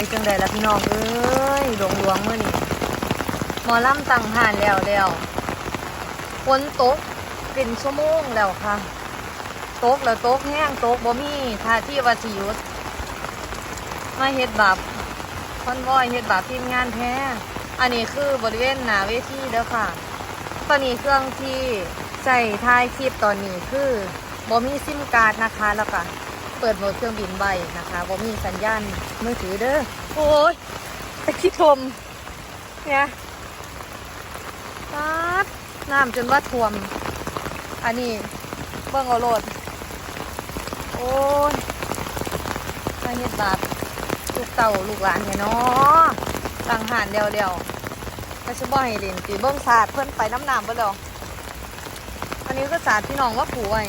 ไปจังใดล่ะพี่น้องเอ้ยหลวงหลวงเมื่อนี่หมอลำตังห่านแล้วแล้วฝนตกเป็นชั่วโมงแล้วค่ะตกแล้วตกแห้งตกบ่มีท่าที่ว่าสิยุดมาเฮ็ดบาปคอนวอยเฮ็ดบาปทีมงานแท้อันนี้คือบริเวณหนาเวทีเด้อค่ะ ตอนนี้เครื่องที่ใส่ท้ายคลิปตอนนี้คือบ่มีซิมการ์ดนะคะแล้วก็ เปิดโหมดเครื่องบินใบนะคะบ่มีสัญญาณมือถือเด้อ โอ้ยตะขี้ทม เนี่ยปัดน้ำจนว่าท่วม อันนี้เบิ่งเอาโลด โอ้ยมาเฮ็ดบาปลูกเต่าลูกหลานเนี่ยเนาะตั้งหานเดียวเดียวๆก็จะบ่ให้เล่นตีเบิ่งศาสตร์เพิ่นไปน้ำน้ำเบ่แล้วอันนี้ก็ศาสตร์พี่น้องว่าผูไว้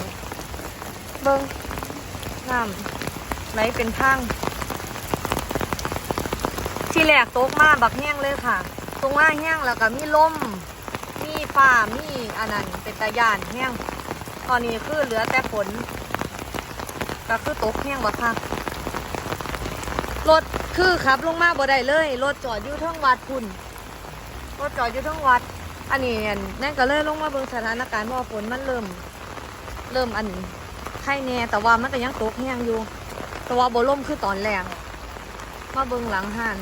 เบิ่ง น้ำไหลเป็นทางที่แรกตกมาบักแห้งเลยค่ะ ตรงมาแห้งแล้วก็มีลมมีฟ้ามีอันนั้นเป็นตะยานแห้งตอนนี้คือเหลือแต่ฝนก็คือตกแห้งบ่ค่ะรถคือขับลงมาบ่ได้เลยรถจอดอยู่ทั้งวัดพุ่นรถจอดอยู่ทั้งวัด อันนี้อันนั่นก็เลยลงมาเบิ่งสถานการณ์เพราะว่าฝนมันเริ่ม เริ่มอัน ไข่แน่แต่ว่ามันก็ยังตกแห้งอยู่ แต่ว่าบ่ล่มคือตอนแรงมาเบิ่งหลังห้าน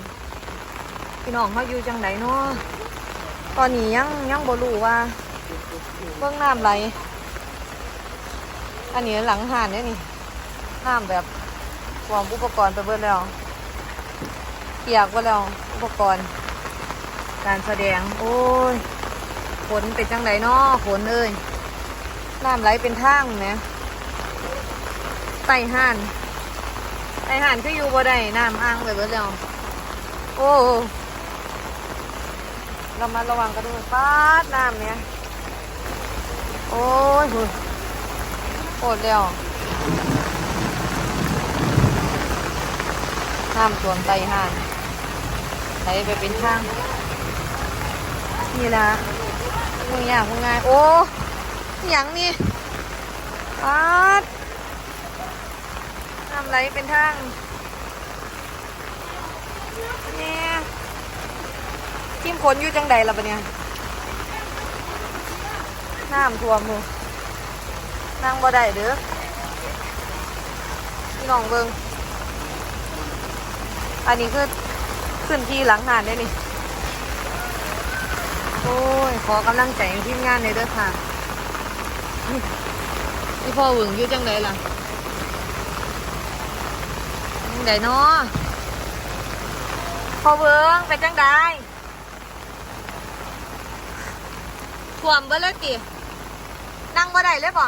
พี่น้องเขาอยู่จังไดเนาะตอนนี้ยังยังบ่รู้ว่า เบื้องน้ำไหลอันนี้หลังหานเนี่ยนี่น้ำแบบวางอุปกรณ์ไปเบิดแล้วเปียกไปแล้วอุปกรณ์ การแสดง โอ้ยฝนเป็นจังไดเนาะฝนเอ้ยน้ำไหลเป็นทางเนี่ย ไต่ห่านไต่ห่านก็อยู่บ่ได้น้ำอ้างไปเบิดแล้วโอ้เรามาระวังกันด้วยฟาดน้ำเนี่ยโอ้ยหุ่นโอดแล้วน้ำท่วมไต่ห่านไหลไปเป็นทาง นี่ละมึงอยากมึงไงโอ้ยหยังนี่ฟาด น้ำไหลเป็นทางเนี่ยทีมขนอยู่จังใดล่ะปะเนี่ยน้ำท่วมมือนั่งบ่ได้เด้อพี่น้องเบิงอันนี้คือขึ้นที่หลังหานได้นี่ โอ้ย ขอกำลังใจทีมงานเลยเด้อค่ะพี่พ่อหวึงอยู่จังใดล่ะ จังใดเนาะพ่อเวิงไปจังใดท่วมเบ่เลยตินั่งบ่ได้เลยป่ะ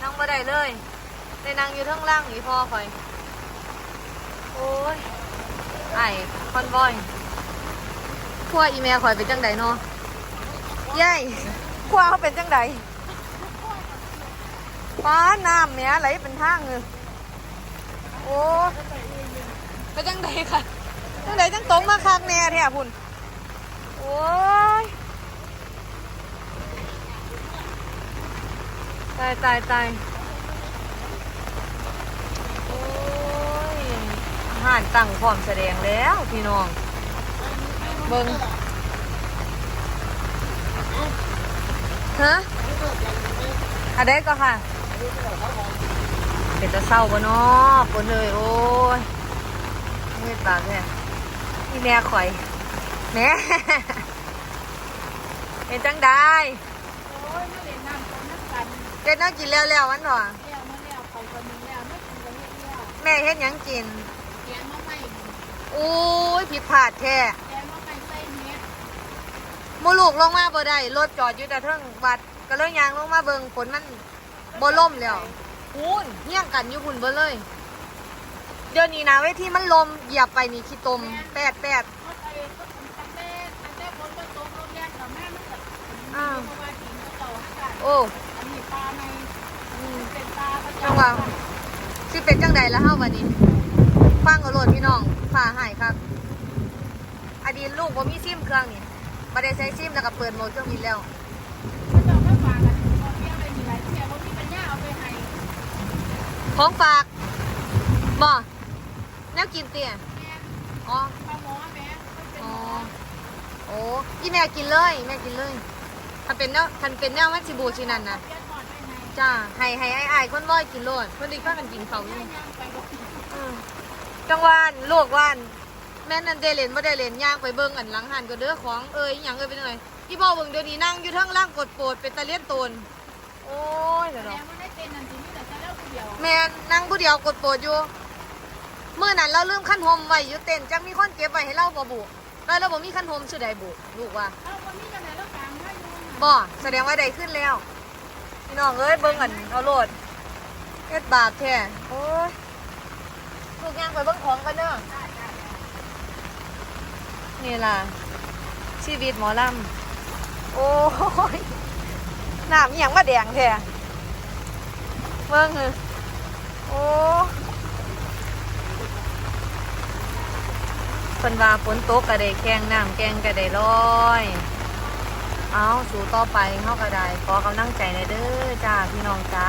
นั่งบ่ได้เลยได้นั่งอยู่เทั้งล่างอีพ่อคอย โอ้ยไอ้คอนบอยขั้วอีเมลคอยเป็นจังใดเนาะยัยขั้วเขาเป็นจังใดป้าน้ำเนี้ยไหลเป็นทางเลยโอ้เป็น จังใดค่ะ จังใดจังตรงมาคักแน่แท้พุ่น โอ้ย ตายตายตายโอ้ยอาหารตั้งพร้อมแสดงแล้วพี่น้อง เบิงฮะอะไรก็ค่ะ เป็นตะเศร้าบ่เนาะปนเลยโอ้ย เฮ็ดปากแม่นี่แม่ข่อยแม่เป็นจังได้โอ้ยไม่เล่นน้ำคนนักกันเด็ดน้ากินแล้วแล้ววันหรอแล้วมาแล้วเขาคนนึงแล้วไม่กินกันแล้วแม่เฮ็ดหยังกินแกงมาใหม่อุ้ยผิดพลาดแท้แกงมาใหม่ใส่เม็ดมูลูกลงมาบ่ได้รถจอดอยู่แต่เทิงวัดก็เลยยางลงมาเบิงฝนมันบ่ล่มแล้วพูนเฮี้ยงกันอยู่พุ่นเบ่เลย เดี๋ยวนี้นะเวทีมันลมเหยียบไปนี่ขี้ตมแปดแปดอ้อันก็ตกรถแยกกับแม่มันก็อ้าวเพราในโอ้อันนี้ปลาในเป็นปลาจังหวะสิเป็นจังใดแล้วเฮาวันนี้ฟังเอาโลดพี่น้องฝ่าหายครับ อดีตลูกบ่มีซิมเครื่องนี่บ่ได้ใช้ซิมแล้วก็เปิดโหมดเครื่องบินแล้วก็ต้องมาฝากกันพอเที่ยวไปมีหลายเที่ยวของฝากบ่ แนวกินเตี้ยแม่อ๋อปลาหมอแม่มันเป็นอ๋หอมอโอ้อีแม่กินเลยแม่กินเลย ถ้าเป็นแนวถ้าเป็นแนวมันสิบูชินันนะเลี้ยงหอดไปไหนจ้าให้ให้ไอ้ไอ้ายคนบ่อยกินโลดคนดีก็กันกินเขาอยู่ย่างไปบ่อืมจังหวานลูกหวาน แม่นั่นได้เล่นบ่ได้เล่นย่างไปเบิ่งอันหลังหันก็เด้อของเอ้ยอิหยังเอ้ยเป็นจังไงพี่พ่อเบิ่งเดี๋ยวนี้นั่งอยู่เทั้งล่างกดโปรดเป็นตะเลียนตนโอ้ยเดี๋ยวแม่เนาะมันได้เป็นอันที่นี่แต่จะเล่าคนเดียวแม่นั่งผู้เดียวกดโปรดอยู่ เมื้อนั้นเราลืมขั้นหมไว้อยู่เต็นจังมีคนเก็บไว้ให้เราบ่บุแล้วเราบ่มีขั้นหมชื่อใดบุลูกว่าเอาวันนี้จะไหนแล้วกลางให้ดูบ่แสดงว่าได้ขึ้นแล้วพี่น้องเอ้ยเบิ่งกันเอาโลดเฮ็ดบาปแท้โอ้ยลูกยางไปเบิ่งของกันเด้อนี่ล่ะ ชีวิตหมอลำโอ้ยน้ำอหย่างมาแดงแท้เบิ่งเถอโอ้ คนว่าฝนตกก็ได้แกงน้ำแกงก็ได้ลอย เอาสู่ต่อไปเข้าก็ได้ขอกำลังใจในอยเด้อจ้าพี่น้องจ้า